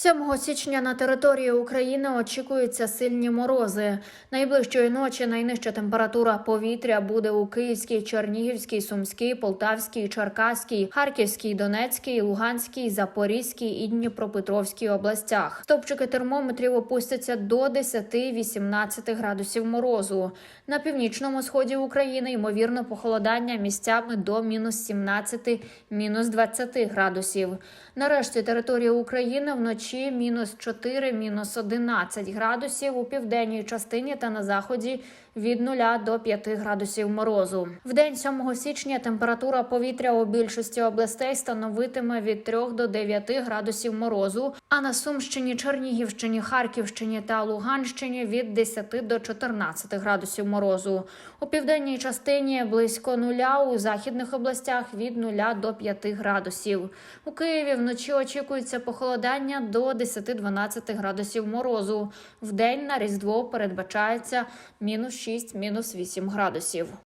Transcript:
7 січня на території України очікуються сильні морози. Найближчої ночі найнижча температура повітря буде у Київській, Чернігівській, Сумській, Полтавській, Черкаській, Харківській, Донецькій, Луганській, Запорізькій і Дніпропетровській областях. Стопчики термометрів опустяться до 10-18 градусів морозу. На північному сході України ймовірно похолодання місцями до мінус 17, мінус 20 градусів. Нарешті території України вночі мінус 4, мінус 11 градусів у південній частині та на заході від 0 до 5 градусів морозу. В день 7 січня температура повітря у більшості областей становитиме від 3 до 9 градусів морозу, а на Сумщині, Чернігівщині, Харківщині та Луганщині від 10 до 14 градусів морозу. У південній частині близько нуля, у західних областях від 0 до 5 градусів. У Києві вночі очікується похолодання до 10-12 градусів морозу. В день на Різдво передбачається мінус 6, мінус 8 градусів.